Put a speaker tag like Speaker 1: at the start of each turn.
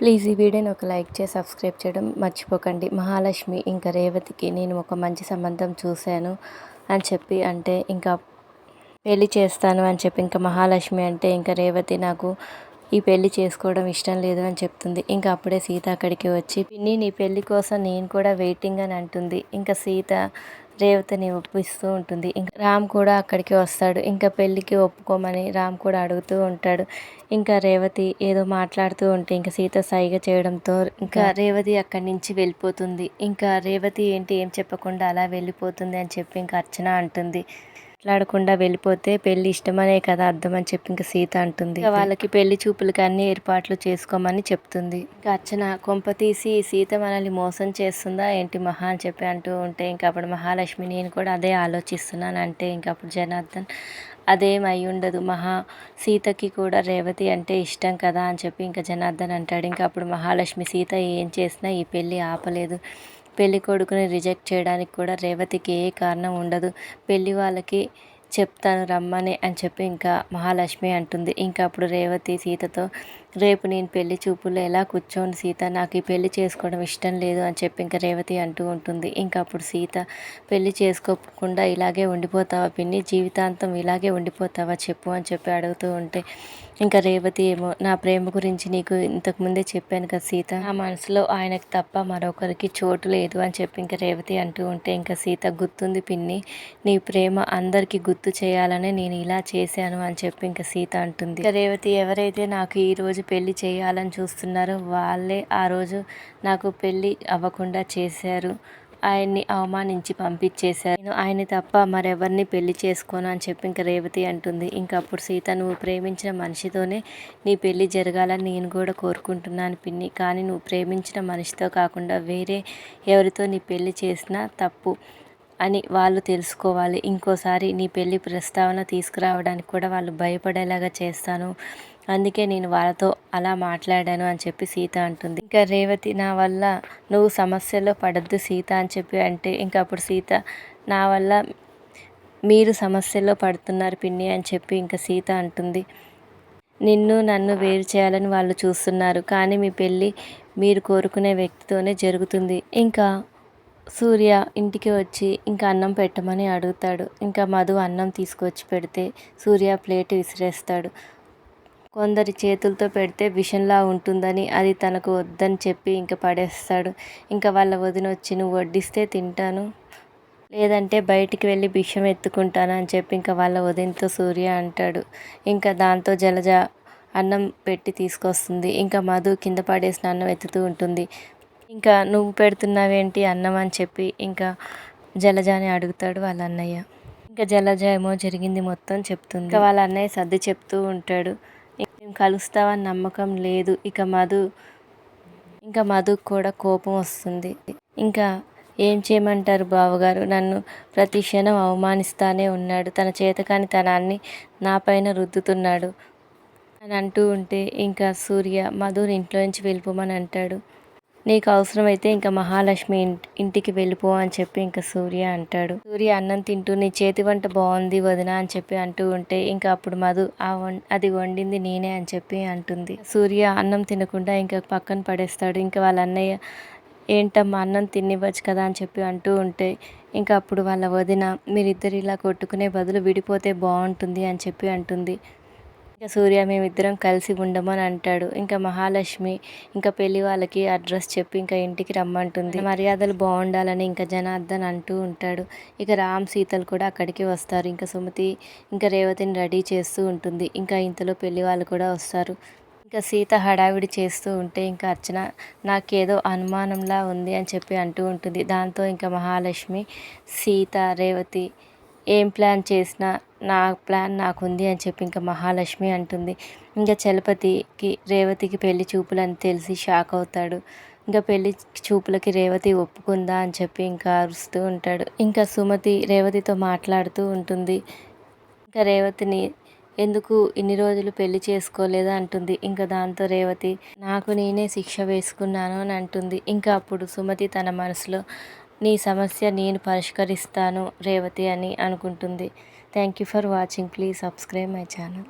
Speaker 1: Please ఈ వీడియోని ఒక లైక్ చేసి సబ్స్క్రైబ్ చేయడం మర్చిపోకండి. మహాలక్ష్మి ఇంకా రేవతికి నేను ఒక మంచి సంబంధం చూశాను అని చెప్పి అంటే ఇంకా పెళ్ళి చేస్తాను అని చెప్పి ఇంకా మహాలక్ష్మి అంటే ఇంకా రేవతి నాకు ఈ పెళ్ళి చేసుకోవడం ఇష్టం లేదు అని చెప్తుంది. ఇంకా అప్పుడే సీత అక్కడికి వచ్చి పిన్ని నీ పెళ్ళి కోసం నేను కూడా వెయిటింగ్ అని అంటుంది. ఇంకా సీత రేవతిని ఒప్పిస్తూ ఉంటుంది. ఇంకా రామ్ కూడా అక్కడికి వస్తాడు. ఇంకా పెళ్ళికి ఒప్పుకోమని రామ్ కూడా అడుగుతూ ఉంటాడు. ఇంకా రేవతి ఏదో మాట్లాడుతూ ఉంటే ఇంకా సీత సైగ చేయడంతో ఇంకా రేవతి అక్కడి నుంచి వెళ్ళిపోతుంది. ఇంకా రేవతి ఏంటి ఏం చెప్పకుండా అలా వెళ్ళిపోతుంది అని చెప్పి ఇంకా అర్చన అంటుంది. మాట్లాడకుండా వెళ్ళిపోతే పెళ్ళి ఇష్టమనే కదా అర్థం అని చెప్పి ఇంకా సీత అంటుంది. వాళ్ళకి పెళ్ళి చూపులకి అన్ని ఏర్పాట్లు చేసుకోమని చెప్తుంది. ఇంకా అర్చన కొంప తీసి సీత మనల్ని మోసం చేస్తుందా ఏంటి మహా అని చెప్పి అంటూ ఉంటే ఇంకా అప్పుడు మహాలక్ష్మి నేను కూడా అదే ఆలోచిస్తున్నాను అంటే ఇంకా అప్పుడు జనార్దన్ అదేం అయి ఉండదు. మహా సీతకి కూడా రేవతి అంటే ఇష్టం కదా అని చెప్పి ఇంకా జనార్దన్ అంటాడు. ఇంకా అప్పుడు మహాలక్ష్మి సీత ఏం చేసినా ఈ పెళ్ళి ఆపలేదు. పెళ్ళి కొడుకుని రిజెక్ట్ చేయడానికి కూడా రేవతికి ఏ కారణం ఉండదు. పెళ్ళి వాళ్ళకి చెప్తాను రమ్మని అని చెప్పి ఇంకా మహాలక్ష్మి అంటుంది. ఇంకా అప్పుడు రేవతి సీతతో రేపు నేను పెళ్ళి చూపుల్లో ఎలా కూర్చోను సీత? నాకు ఈ పెళ్ళి చేసుకోవడం ఇష్టం లేదు అని చెప్పి ఇంకా రేవతి అంటూ ఉంటుంది. ఇంకా అప్పుడు సీత పెళ్ళి చేసుకోకుండా ఇలాగే ఉండిపోతావా పిన్ని? జీవితాంతం ఇలాగే ఉండిపోతావా చెప్పు అని చెప్పి అడుగుతూ ఉంటే ఇంకా రేవతి ఏమో నా ప్రేమ గురించి నీకు ఇంతకు ముందే చెప్పాను కదా సీత? ఆ మనసులో ఆయనకు తప్ప మరొకరికి చోటు లేదు అని చెప్పి ఇంకా రేవతి అంటూ ఉంటే ఇంకా సీత గుర్తుంది పిన్ని నీ ప్రేమ అందరికీ గుర్తు చేయాలని నేను ఇలా చేశాను అని చెప్పి ఇంకా సీత అంటుంది. ఇంకా రేవతి ఎవరైతే నాకు ఈరోజు రోజు పెళ్ళి చేయాలని చూస్తున్నారో. వాళ్ళే ఆ రోజు నాకు పెళ్ళి అవ్వకుండా చేశారు. ఆయన్ని అవమానించి పంపించేశారు. నేను ఆయన తప్ప మరెవరిని పెళ్ళి చేసుకోను అని చెప్పి ఇంకా రేవతి అంటుంది. ఇంకా అప్పుడు సీత నువ్వు ప్రేమించిన మనిషితోనే నీ పెళ్ళి జరగాలని నేను కూడా కోరుకుంటున్నాను పిన్ని. కానీ నువ్వు ప్రేమించిన మనిషితో కాకుండా వేరే ఎవరితో నీ పెళ్ళి చేసినా తప్పు. అని వాళ్ళు తెలుసుకోవాలి. ఇంకోసారి నీ పెళ్ళి ప్రస్తావన తీసుకురావడానికి కూడా వాళ్ళు భయపడేలాగా చేస్తాను. అందుకే నేను వాళ్ళతో అలా మాట్లాడాను అని చెప్పి సీత అంటుంది. ఇంకా రేవతి నా వల్ల నువ్వు సమస్యలో పడద్దు సీత అని చెప్పి అంటే ఇంకా అప్పుడు సీత నా వల్ల మీరు సమస్యలో పడుతున్నారు పిన్ని అని చెప్పి ఇంకా సీత అంటుంది. నిన్ను నన్ను వేరు చేయాలని వాళ్ళు చూస్తున్నారు. కానీ మీ పెళ్ళి మీరు కోరుకునే వ్యక్తితోనే జరుగుతుంది. ఇంకా సూర్య ఇంటికి వచ్చి ఇంకా అన్నం పెట్టమని అడుగుతాడు. ఇంకా మధు అన్నం తీసుకొచ్చి పెడితే సూర్య ప్లేట్ విసిరేస్తాడు. కొందరి చేతులతో పెడితే విషంలా ఉంటుందని అది తనకు వద్దని చెప్పి ఇంకా పడేస్తాడు. ఇంకా వాళ్ళ వదిన వచ్చి నువ్వు వడ్డిస్తే తింటాను. లేదంటే బయటికి వెళ్ళి విషం ఎత్తుకుంటాను అని చెప్పి ఇంకా వాళ్ళ వదినతో సూర్య అంటాడు. ఇంకా దాంతో జలజ అన్నం పెట్టి తీసుకొస్తుంది. ఇంకా మధు కింద పడేసిన అన్నం ఎత్తుతూ ఉంటుంది. ఇంకా నువ్వు పెడుతున్నావేంటి అన్నం? అని చెప్పి ఇంకా జలజాని అడుగుతాడు వాళ్ళ అన్నయ్య. ఇంకా జలజ ఏమో జరిగింది మొత్తం చెప్తుంది. ఇంకా వాళ్ళ అన్నయ్య సర్ది చెప్తూ ఉంటాడు. మేము కలుస్తావని నమ్మకం లేదు. ఇక మధు ఇంకా మధుకు కూడా కోపం వస్తుంది. ఇంకా ఏం చేయమంటారు బావగారు? నన్ను ప్రతి క్షణం అవమానిస్తానే ఉన్నాడు. తన చేతకాని తనాన్ని నా పైన రుద్దుతున్నాడు. అని అంటూ ఉంటే ఇంకా సూర్య మధుని ఇంట్లో నుంచి వెళ్ళిపోమని అంటాడు. నీకు అవసరమైతే ఇంకా మహాలక్ష్మి ఇంటికి వెళ్ళిపో అని చెప్పి ఇంకా సూర్య అంటాడు. సూర్య అన్నం తింటూ నీ చేతి వంట బాగుంది వదిన అని చెప్పి అంటూ ఉంటే ఇంకా అప్పుడు మధు ఆ అది వండింది నేనే అని చెప్పి అంటుంది. సూర్య అన్నం తినకుండా ఇంకా పక్కన పడేస్తాడు. ఇంకా వాళ్ళ అన్నయ్య ఏంటమ్మా అన్నం తినివ్వచ్చు కదా అని చెప్పి అంటూ ఉంటే ఇంకా అప్పుడు వాళ్ళ వదిన మీరిద్దరు ఇలా కొట్టుకునే బదులు విడిపోతే బాగుంటుంది అని చెప్పి అంటుంది. ఇంకా సూర్య మేమిద్దరం కలిసి ఉండమని అంటాడు. ఇంకా మహాలక్ష్మి ఇంకా పెళ్ళి వాళ్ళకి అడ్రస్ చెప్పి ఇంకా ఇంటికి రమ్మంటుంది. మర్యాదలు బాగుండాలని ఇంకా జనార్దన్ అంటూ ఉంటాడు. ఇక రామ్ సీతలు కూడా అక్కడికి వస్తారు. ఇంకా సుమతి ఇంకా రేవతిని రెడీ చేస్తూ ఉంటుంది. ఇంకా ఇంతలో పెళ్ళి వాళ్ళు కూడా వస్తారు. ఇంకా సీత హడావిడి చేస్తూ ఉంటే ఇంకా అర్చన నాకేదో అనుమానంలా ఉంది అని చెప్పి అంటూ ఉంటుంది. దాంతో ఇంకా మహాలక్ష్మి సీత రేవతి ఏం ప్లాన్ చేసినా నా ప్లాన్ నాకు ఉంది అని చెప్పి ఇంకా మహాలక్ష్మి అంటుంది. ఇంకా చలపతికి రేవతికి పెళ్ళి చూపులు అని తెలిసి షాక్ అవుతాడు. ఇంకా పెళ్ళి చూపులకి రేవతి ఒప్పుకుందా అని చెప్పి ఇంకా అరుస్తూ ఉంటాడు. ఇంకా సుమతి రేవతితో మాట్లాడుతూ ఉంటుంది. ఇంకా రేవతిని ఎందుకు ఇన్ని రోజులు పెళ్ళి చేసుకోలేదా? అంటుంది. ఇంకా దాంతో రేవతి నాకు నేనే శిక్ష వేసుకున్నాను అని అంటుంది. ఇంకా అప్పుడు సుమతి తన మనసులో నీ సమస్య నేను పరిష్కరిస్తాను రేవతి అని అనుకుంటుంది. Thank you for watching please subscribe my channel